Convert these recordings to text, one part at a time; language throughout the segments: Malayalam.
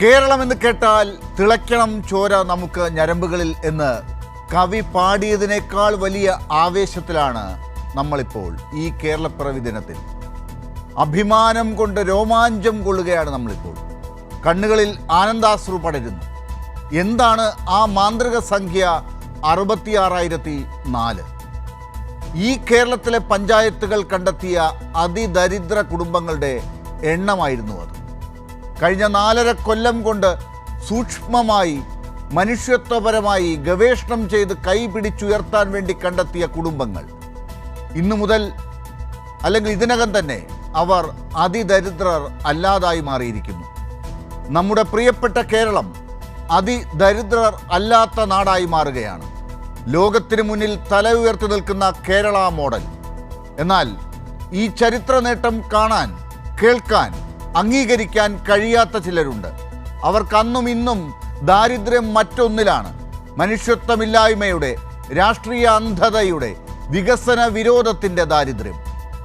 കേരളം എന്ന് കേട്ടാൽ തിളയ്ക്കണം ചോര നമുക്ക് ഞരമ്പുകളിൽ എന്ന് കവി പാടിയതിനേക്കാൾ വലിയ ആവേശത്തിലാണ് നമ്മളിപ്പോൾ ഈ കേരളപ്പിറവി ദിനത്തിൽ. അഭിമാനം കൊണ്ട് രോമാഞ്ചം കൊള്ളുകയാണ് നമ്മളിപ്പോൾ. കണ്ണുകളിൽ ആനന്ദാശ്രു പടരുന്നു. എന്താണ് ആ മാന്ത്രിക സംഖ്യ അറുപത്തിയാറായിരത്തി നാല് ഈ കേരളത്തിലെ പഞ്ചായത്തുകൾ കണ്ടെത്തിയ അതിദരിദ്ര കുടുംബങ്ങളുടെ എണ്ണമായിരുന്നു അത്. കഴിഞ്ഞ നാലര കൊല്ലം കൊണ്ട് സൂക്ഷ്മമായി മനുഷ്യത്വപരമായി ഗവേഷണം ചെയ്ത് കൈപിടിച്ചുയർത്താൻ വേണ്ടി കണ്ടെത്തിയ കുടുംബങ്ങൾ. ഇന്നു മുതൽ അല്ലെങ്കിൽ ഇതിനകം തന്നെ അവർ അതിദരിദ്രർ അല്ലാതായി മാറിയിരിക്കുന്നു. നമ്മുടെ പ്രിയപ്പെട്ട കേരളം അതിദരിദ്രർ അല്ലാത്ത നാടായി മാറുകയാണ്. ലോകത്തിനു മുന്നിൽ തല ഉയർത്തി നിൽക്കുന്ന കേരള മോഡൽ. എന്നാൽ ഈ ചരിത്ര നേട്ടം കാണാൻ കേൾക്കാൻ അംഗീകരിക്കാൻ കഴിയാത്ത ചിലരുണ്ട്. അവർക്കന്നും ഇന്നും ദാരിദ്ര്യം മറ്റൊന്നിലാണ്. മനുഷ്യത്വമില്ലായ്മയുടെ രാഷ്ട്രീയ അന്ധതയുടെ വികസന വിരോധത്തിന്റെ ദാരിദ്ര്യം.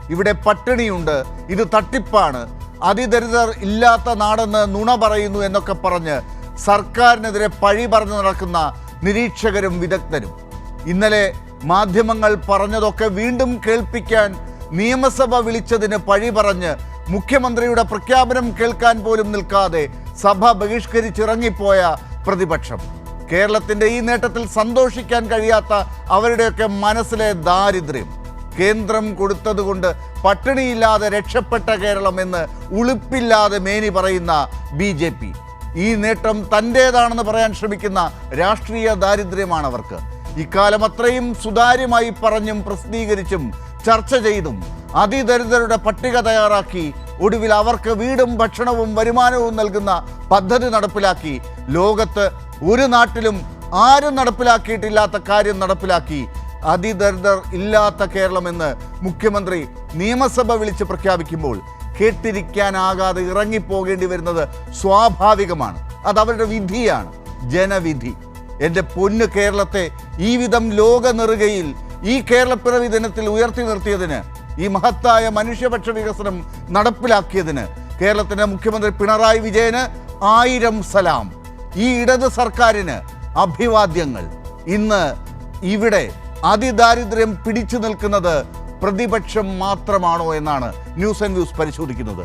ഇവിടെ പട്ടിണിയുണ്ട് ഇത് തട്ടിപ്പാണ് അതിദരിദ്രർ ഇല്ലാത്ത നാടെന്ന് നുണ പറയുന്നു എന്നൊക്കെ പറഞ്ഞ് സർക്കാരിനെതിരെ പഴി പറഞ്ഞു നടക്കുന്ന നിരീക്ഷകരും വിദഗ്ധരും. ഇന്നലെ മാധ്യമങ്ങൾ പറഞ്ഞതൊക്കെ വീണ്ടും കേൾപ്പിക്കാൻ നിയമസഭ വിളിച്ചതിന് പഴി പറഞ്ഞ് മുഖ്യമന്ത്രിയുടെ പ്രഖ്യാപനം കേൾക്കാൻ പോലും നിൽക്കാതെ സഭ ബഹിഷ്കരിച്ചിറങ്ങിപ്പോയ പ്രതിപക്ഷം. കേരളത്തിന്റെ ഈ നേട്ടത്തിൽ സന്തോഷിക്കാൻ കഴിയാത്ത അവരുടെയൊക്കെ മനസ്സിലെ ദാരിദ്ര്യം. കേന്ദ്രം കൊടുത്തതുകൊണ്ട് പട്ടിണിയില്ലാതെ രക്ഷപ്പെട്ട കേരളം എന്ന് ഉളുപ്പില്ലാതെ മേനി പറയുന്ന ബി ജെ പി. ഈ നേട്ടം തന്റേതാണെന്ന് പറയാൻ ശ്രമിക്കുന്ന രാഷ്ട്രീയ ദാരിദ്ര്യമാണ് അവർക്ക് ഇക്കാലം അത്രയും സുതാര്യമായി പറഞ്ഞും പ്രസിദ്ധീകരിച്ചും ചർച്ച ചെയ്തും അതിദരിദ്രരുടെ പട്ടിക തയ്യാറാക്കി. ഒടുവിൽ അവർക്ക് വീടും ഭക്ഷണവും വരുമാനവും നൽകുന്ന പദ്ധതി നടപ്പിലാക്കി. ലോകത്ത് ഒരു നാട്ടിലും ആരും നടപ്പിലാക്കിയിട്ടില്ലാത്ത കാര്യം നടപ്പിലാക്കി. അതിദരിദ്രർ ഇല്ലാത്ത കേരളമെന്ന് മുഖ്യമന്ത്രി നിയമസഭ വിളിച്ച് പ്രഖ്യാപിക്കുമ്പോൾ കേട്ടിരിക്കാനാകാതെ ഇറങ്ങിപ്പോകേണ്ടി വരുന്നത് സ്വാഭാവികമാണ്. അത് അവരുടെ വിധിയാണ് ജനവിധി. എന്റെ പൊന്ന് കേരളത്തെ ഈ വിധം ലോക നെറുകയിൽ ഈ കേരളപ്പിറവി ദിനത്തിൽ ഉയർത്തി നിർത്തിയതിന് ഈ മഹത്തായ മനുഷ്യപക്ഷ വികസനം നടപ്പിലാക്കിയതിന് കേരളത്തിന്റെ മുഖ്യമന്ത്രി പിണറായി വിജയന് ആയിരം സലാം. ഈ ഇടത് സർക്കാരിന് അഭിവാദ്യങ്ങൾ. ഇന്ന് ഇവിടെ അതിദാരിദ്ര്യം പിടിച്ചു നിൽക്കുന്നത് പ്രതിപക്ഷം മാത്രമാണോ എന്നാണ് ന്യൂസ് ആൻഡ് വ്യൂസ് പരിശോധിക്കുന്നത്.